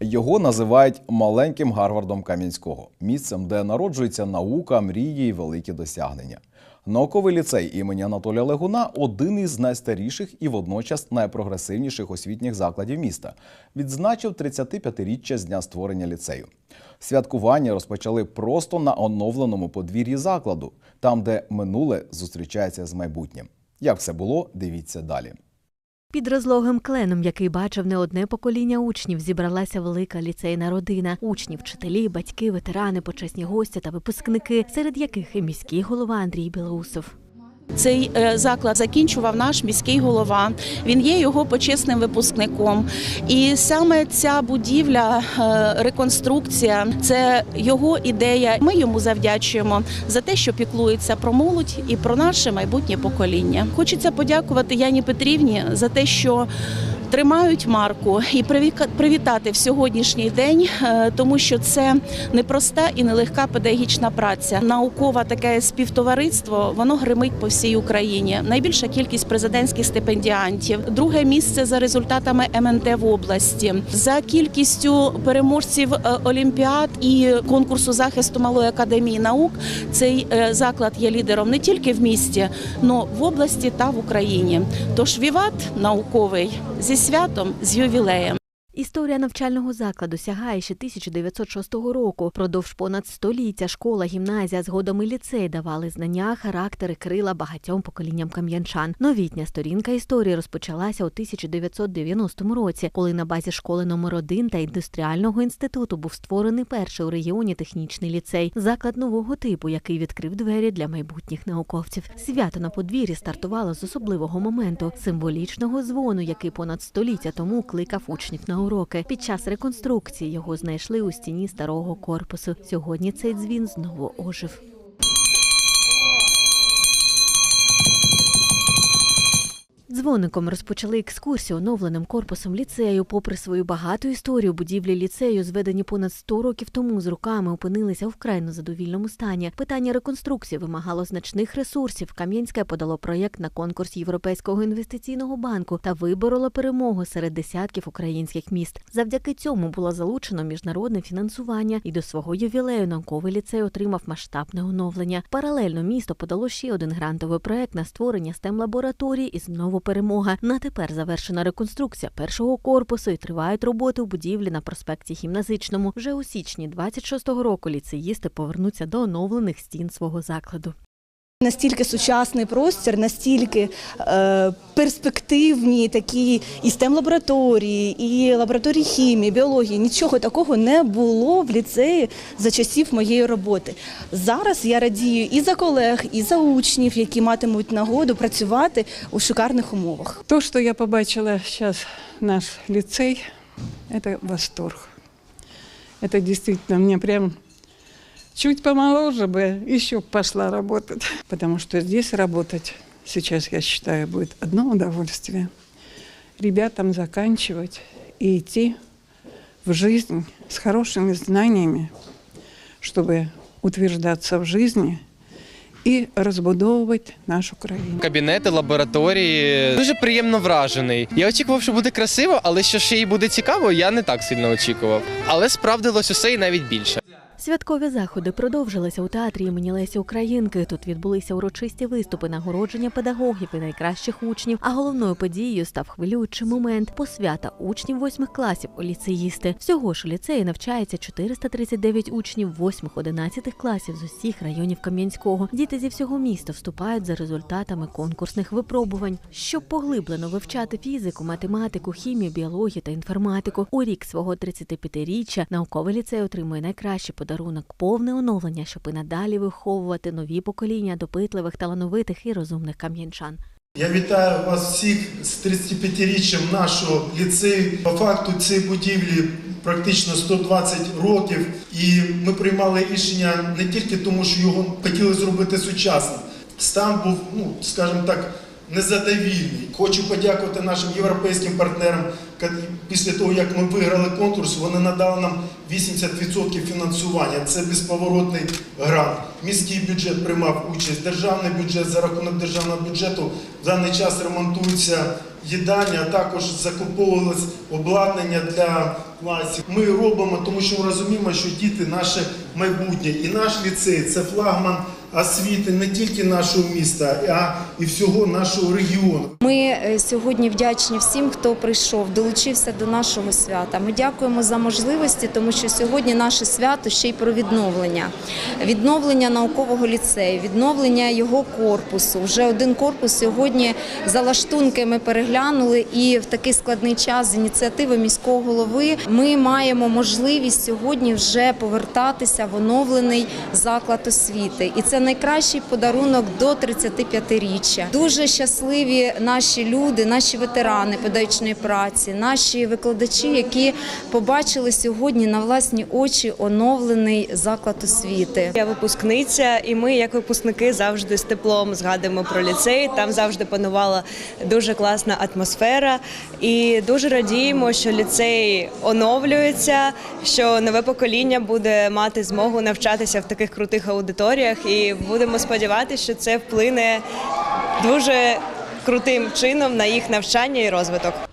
Його називають маленьким Гарвардом Кам'янського, місцем, де народжується наука, мрії і великі досягнення. Науковий ліцей імені Анатолія Легуна один із найстаріших і водночас найпрогресивніших освітніх закладів міста. Відзначив 35-річчя з дня створення ліцею. Святкування розпочали просто на оновленому подвір'ї закладу, там, де минуле зустрічається з майбутнім. Як все було, дивіться далі. Під розлогим кленом, який бачив не одне покоління учнів, зібралася велика ліцейна родина. Учні, вчителі, батьки, ветерани, почесні гості та випускники, серед яких і міський голова Андрій Білоусов. Цей е, заклад закінчував наш міський голова. Він є його почесним випускником. І саме ця будівля, е, реконструкція це його ідея. Ми йому завдячуємо за те, що піклується про молодь і про наше майбутнє покоління. Хочеться подякувати Яні Петрівні за те, що. Тримають марку і привітати в сьогоднішній день, е, тому що це непроста і нелегка педагогічна праця. Наукове таке співтовариство воно гримить по всій Україні. Найбільша кількість президентських стипендіантів, друге місце за результатами МНТ в області, за кількістю переможців е, олімпіад і конкурсу захисту малої академії наук. Цей е, заклад є лідером не тільки в місті, але в області та в Україні. Тож віват науковий зі святом з ювілеєм. Історія навчального закладу сягає ще 1906 року. Продовж понад століття школа, гімназія, згодом і ліцей давали знання, характери, крила багатьом поколінням кам'янчан. Новітня сторінка історії розпочалася у 1990 році, коли на базі школи номер 1 та індустріального інституту був створений перший у регіоні технічний ліцей, заклад нового типу, який відкрив двері для майбутніх науковців. Свято на подвір'ї стартувало з особливого моменту символічного дзвону, який понад століття тому кликав учнів на уроки. Під час реконструкції його знайшли у стіні старого корпусу. Сьогодні цей дзвін знову ожив. Дзвоником розпочали екскурсію оновленим корпусом ліцею. Попри свою багату історію, будівлі ліцею, зведені понад 100 років тому, з руками опинилися в вкрай незадовільному стані. Питання реконструкції вимагало значних ресурсів. Кам'янське подало проєкт на конкурс Європейського інвестиційного банку та вибороло перемогу серед десятків українських міст. Завдяки цьому було залучено міжнародне фінансування, і до свого ювілею науковий ліцей отримав масштабне оновлення. Паралельно місто подало ще один грантовий проект на створення stem лабораторії і знову перемога. На тепер завершена реконструкція першого корпусу і тривають роботи у будівлі на проспекті Гімназичному. Вже у січні 26-го року ліцеїсти повернуться до оновлених стін свого закладу. Настільки сучасний простір, настільки е, перспективні такі і stem лабораторії, і лабораторії хімії, біології. Нічого такого не було в ліцеї за часів моєї роботи. Зараз я радію і за колег, і за учнів, які матимуть нагоду працювати у шикарних умовах. То, что я побачила сейчас наш лицей, это восторг. Это действительно мне прям чуть помоложе бы еще пошла работать. Потому что здесь работать сейчас, я считаю, будет одно удовольствие. Ребятам заканчивать и идти в жизнь с хорошими знаниями, чтобы утверждаться в жизни и разбудовывать нашу країну. Кабінети, лабораторії. Дуже приємно вражений. Я очікував, що буде красиво, але що ще й буде цікаво, я не так сильно очікував. Але справдилось усе і навіть більше. Святкові заходи продовжилися у театрі імені Лесі Українки. Тут відбулися урочисті виступи, нагородження педагогів і найкращих учнів. А головною подією став хвилюючий момент посвята учнів восьмих класів у ліцеїсти. Всього ж у ліцеї навчається 439 учнів восьмих-одинадцятих класів з усіх районів Кам'янського. Діти зі всього міста вступають за результатами конкурсних випробувань, щоб поглиблено вивчати фізику, математику, хімію, біологію та інформатику. У рік свого 35-річчя науковий ліцей отримує найкращий подарунок повне оновлення, щоб і надалі виховувати нові покоління допитливих, талановитих і розумних кам'янчан. Я вітаю вас всіх з 35-річчям нашого ліцею. По факту цієї будівлі практично 120 років, і ми приймали рішення не тільки тому, що його хотіли зробити сучасним. Стан був, ну скажімо так, незадовільний. Хочу подякувати нашим європейським партнерам. Після того, як ми виграли конкурс, вони надали нам 80% фінансування. Це безповоротний грант. Міський бюджет приймав участь, державний бюджет за рахунок державного бюджету в даний час ремонтуються їдальня, а також закуповувалось обладнання для класів. Ми робимо, тому що ми розуміємо, що діти наше майбутнє, і наш ліцей це флагман освіти не тільки нашого міста, а і всього нашого регіону. Ми е, сьогодні вдячні всім, хто прийшов, долучився до нашого свята. Ми дякуємо за можливості, тому що сьогодні наше свято ще й про відновлення. Відновлення наукового ліцею, відновлення його корпусу. Вже один корпус сьогодні за лаштунки ми переглянули, і в такий складний час з ініціативи міського голови ми маємо можливість сьогодні вже повертатися в оновлений заклад освіти. І це найкращий подарунок до 35-річчя. Дуже щасливі наші люди, наші ветерани педагогічної праці, наші викладачі, які побачили сьогодні на власні очі оновлений заклад освіти. Я випускниця, і ми, як випускники, завжди з теплом згадуємо про ліцей. Там завжди панувала дуже класна атмосфера. І дуже радіємо, що ліцей оновлюється, що нове покоління буде мати змогу навчатися в таких крутих аудиторіях. І будемо сподіватися, що це вплине дуже крутим чином на їх навчання і розвиток.